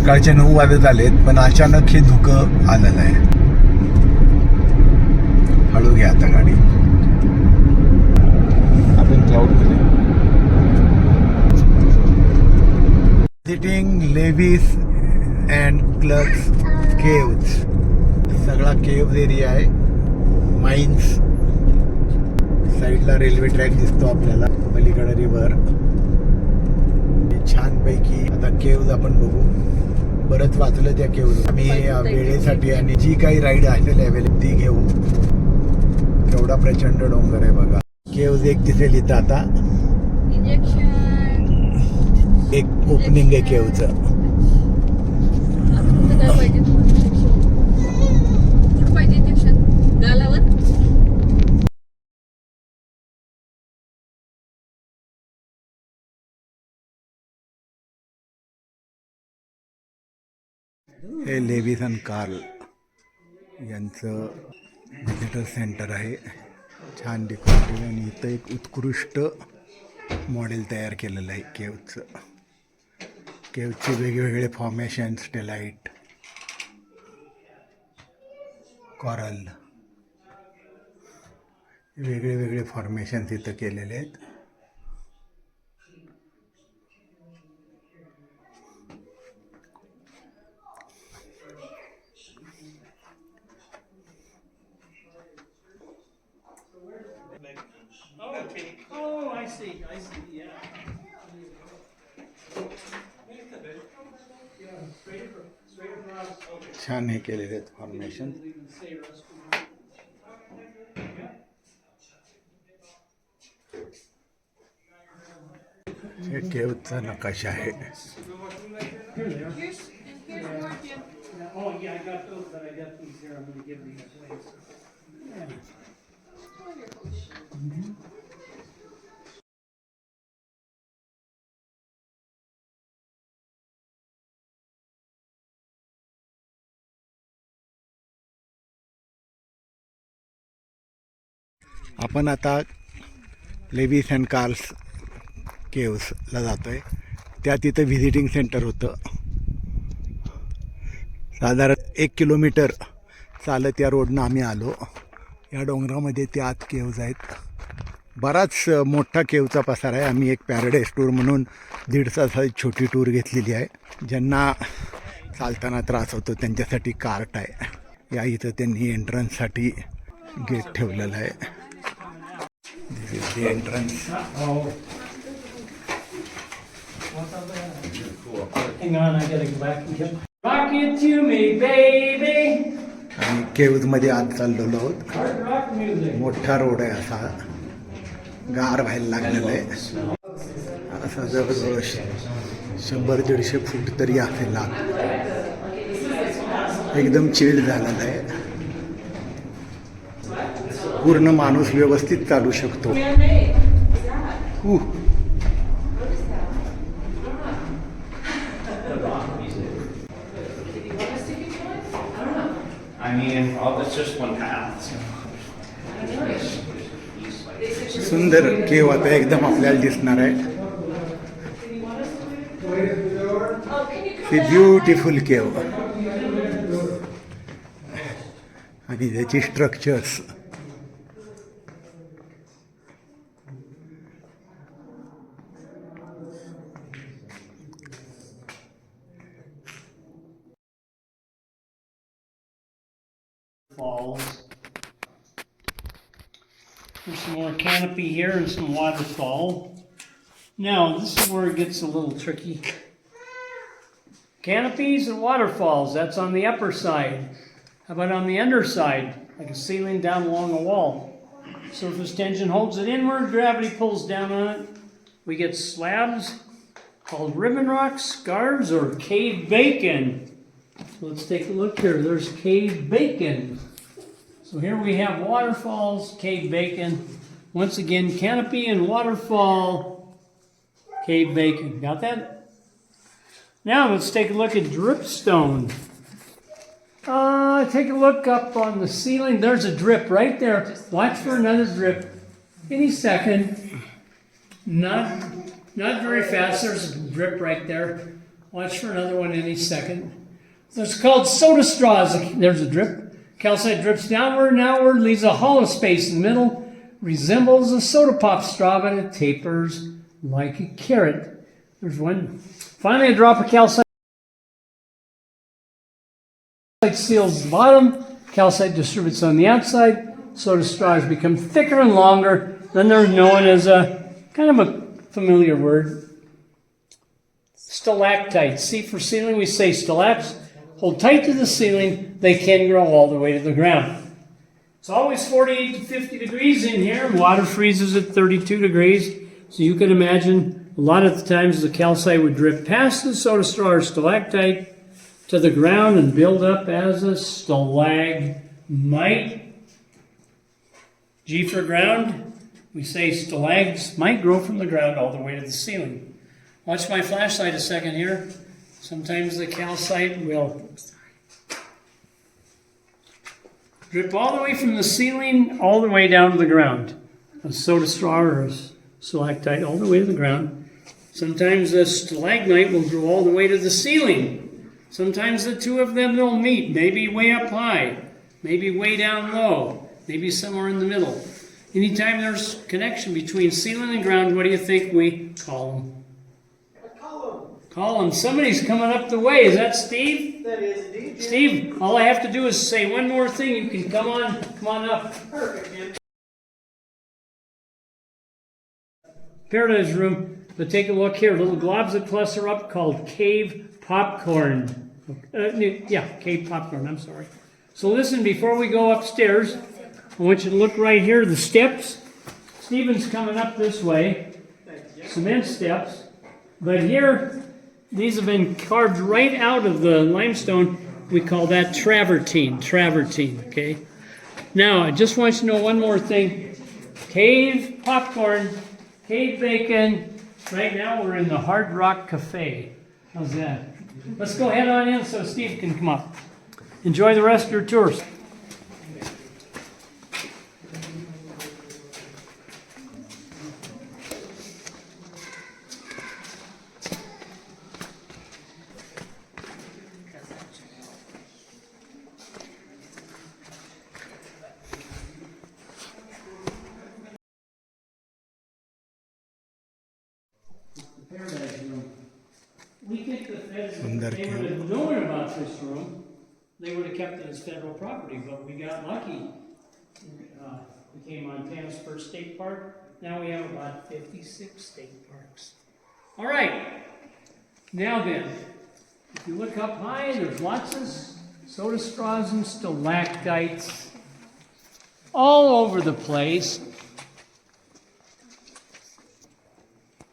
सकाळचे नऊ वाजत आलेत पण अचानक हे धुकं आलेलं आहे हळू घ्या आता गाडी. आपण cloud visiting Lewis and Clark caves सगळा केव्ज एरिया आहे. माइन्स साईडला रेल्वे ट्रॅक दिसतो आपल्याला पलीकडे रिव्हर छानपैकी आता केव्ज आपण बघू. बरंच वाचलं त्या केव्ज आम्ही वेळेसाठी आणि जी काही राईड असेल अवेलेबल ती घेऊ केवढा प्रचंड डोंगर आहे बघा. केव्ज एक दिसेल इथं आता. एक ओपनिंग आहे केव्हचं हे लेविस अँड कार्ल यांचं डिजिटल सेंटर आहे. छान डेकोरेटिव्ह आणि इथं एक उत्कृष्ट मॉडेल तयार केलेलं आहे केवचं केवचे वेगवेगळे फॉर्मेशन स्टेलाईट कॉरल वेगळे वेगळे फॉर्मेशन्स इथं केलेले आहेत. Oh, I see, I see, yeah. छान हे केलेले आहेत फॉर्मेशन हे केवचा नकाशा आहे Oh, yeah, I got those, but I got these here, I'm gonna give these away. आपण आता लेवी अँड कार्ल्स केव्सला जातो आहे त्या तिथं व्हिजिटिंग सेंटर होतं. साधारण एक किलोमीटर चालत या रोडनं आम्ही आलो. या डोंगरामध्ये ते आत केव्ज आहेत. बराच मोठा केवचा पसार आहे. आम्ही एक पॅराडाईस टूर म्हणून दीड तासाची छोटी टूर घेतलेली आहे. ज्यांना चालताना त्रास होतो त्यांच्यासाठी कार्ट आहे. या इथं त्यांनी एंट्रन्ससाठी गेट ठेवलेलं आहे. Entrance is the entrance. आणि आत चाललेलो आहोत. मोठा रोड आहे असा. गार व्हायला लागलेलं आहे असा जवळजवळ शंभर दीडशे फूट तरी असेल आत एकदम चिल्ड झालेला आहे पूर्ण माणूस व्यवस्थित चालू शकतो उ. I mean, oh, it's just one path. सुंदर केव आता एकदम आपल्याला दिसणार आहे. Beautiful cave. आणि त्याची structures Falls. There's some more canopy here and some waterfall. Now, this is where it gets a little tricky. Canopies and waterfalls, that's on the upper side. How about on the underside, like a ceiling down along a wall? Surface tension holds it inward, gravity pulls down on it. We get slabs called ribbon rocks, scarves, or cave bacon. So let's take a look here. There's cave bacon. So here we have waterfalls, cave bacon. Once again, canopy and waterfall, cave bacon. Got that? Now let's take a look at dripstone. Uh, take a look up on the ceiling. There's a drip right there. Watch for another drip. Any second. Not, not very fast. There's a drip right there. Watch for another one any second. It's called soda straws. There's a drip. Calcite drips downward and outward, leaves a hollow space in the middle, resembles a soda pop straw, but it tapers like a carrot. There's one. Finally, a drop of calcite seals the bottom, calcite distributes on the outside, soda straws become thicker and longer. Then they're known as a kind of a familiar word, stalactites. See, for ceiling, we say stalactites. Hold tight to the ceiling, they can grow all the way to the ground. It's always 48 to 50 degrees in here, water freezes at 32 degrees. So you can imagine a lot of the times the calcite would drip past the soda straw or stalactite to the ground and build up as a stalagmite. G for ground, we say stalags might grow from the ground all the way to the ceiling. Watch my flashlight a second here. Sometimes the calcite will drip all the way from the ceiling all the way down to the ground. A soda straw or a stalactite all the way to the ground. Sometimes the stalagmite will grow all the way to the ceiling. Sometimes the two of them will meet, maybe way up high, maybe way down low, maybe somewhere in the middle. Anytime there's connection between ceiling and ground, what do you think we call them? Column. Somebody's coming up the way. Is that Steve? That is indeed. Jim. Steve, all I have to do is say one more thing. You can come on, come on up. Perfect, Jim. Paradise Room. But take a look here. Little globs that cluster up called cave popcorn. Uh, yeah, cave popcorn. I'm sorry. So listen, before we go upstairs, I want you to look right here. The steps. Stephen's coming up this way. Cement steps. But here, these have been carved right out of the limestone. We call that travertine. Travertine. Okay. Now, I just want you to know one more thing. Cave popcorn, cave bacon. Right now, we're in the Hard Rock Cafe. How's that? Let's go head on in so Steve can come up. Enjoy the rest of your tours. Paradise Room. We if Sundar they would have known about this room, they would have kept it as federal property, but we got lucky. Uh, Became Montana's first state park. Now we have about fifty-six state parks. All right. Now then, if you look up high, there's lots of soda straws and stalactites all over the place.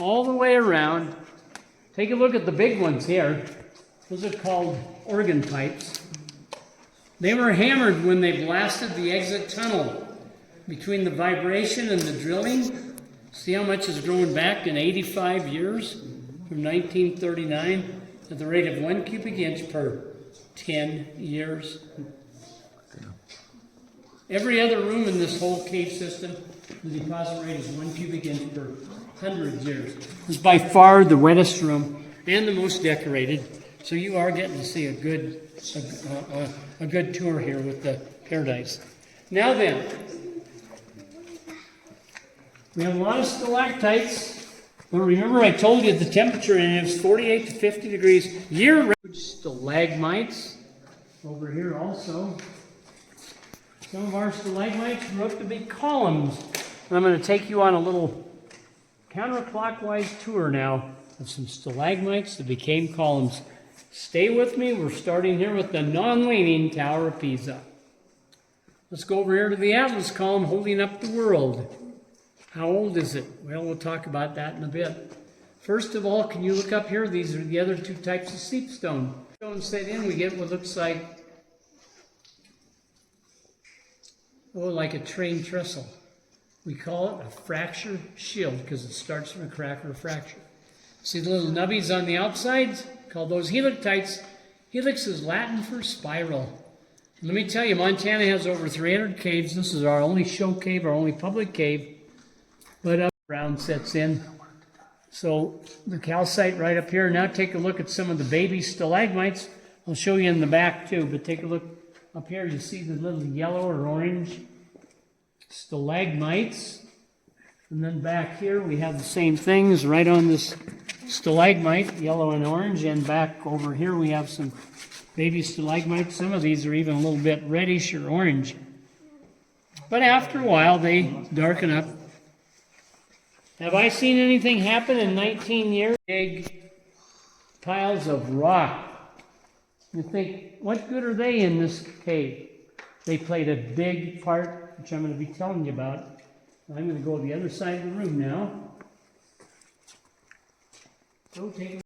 all the way around. Take a look at the big ones here. Those are called organ pipes. They were hammered when they blasted the exit tunnel between the vibration and the drilling. See how much has grown back in 85 years from 1939 at the rate of one cubic inch per 10 years. Every other room in this whole cave system, the deposit rate is one cubic inch per hundred years. It's by far the wettest room and the most decorated. So you are getting to see a good, a, a, a good tour here with the paradise. Now then, we have a lot of stalactites. But remember, I told you the temperature in it is 48 to 50 degrees year round. Stalagmites over here also. Some of our stalagmites grew up to be columns. I'm going to take you on a little counterclockwise tour now of some stalagmites that became columns. Stay with me. We're starting here with the non-leaning Tower of Pisa. Let's go over here to the Atlas column holding up the world. How old is it? Well, we'll talk about that in a bit. First of all, can you look up here? These are the other two types of seepstone. Stone set in, we get what looks like Oh, like a train trestle. We call it a fracture shield because it starts from a crack or a fracture. See the little nubbies on the outsides? Call those helictites. Helix is Latin for spiral. Let me tell you, Montana has over 300 caves. This is our only show cave, our only public cave. But up ground sets in. So the calcite right up here. Now take a look at some of the baby stalagmites. I'll show you in the back too, but take a look up here. You see the little yellow or orange stalagmites. And then back here, we have the same things right on this stalagmite, yellow and orange. And back over here, we have some baby stalagmites. Some of these are even a little bit reddish or orange. But after a while, they darken up. Have I seen anything happen in 19 years? Big piles of rock. You think, what good are they in this cave? They played a big part, which I'm going to be telling you about. I'm going to go to the other side of the room now. So take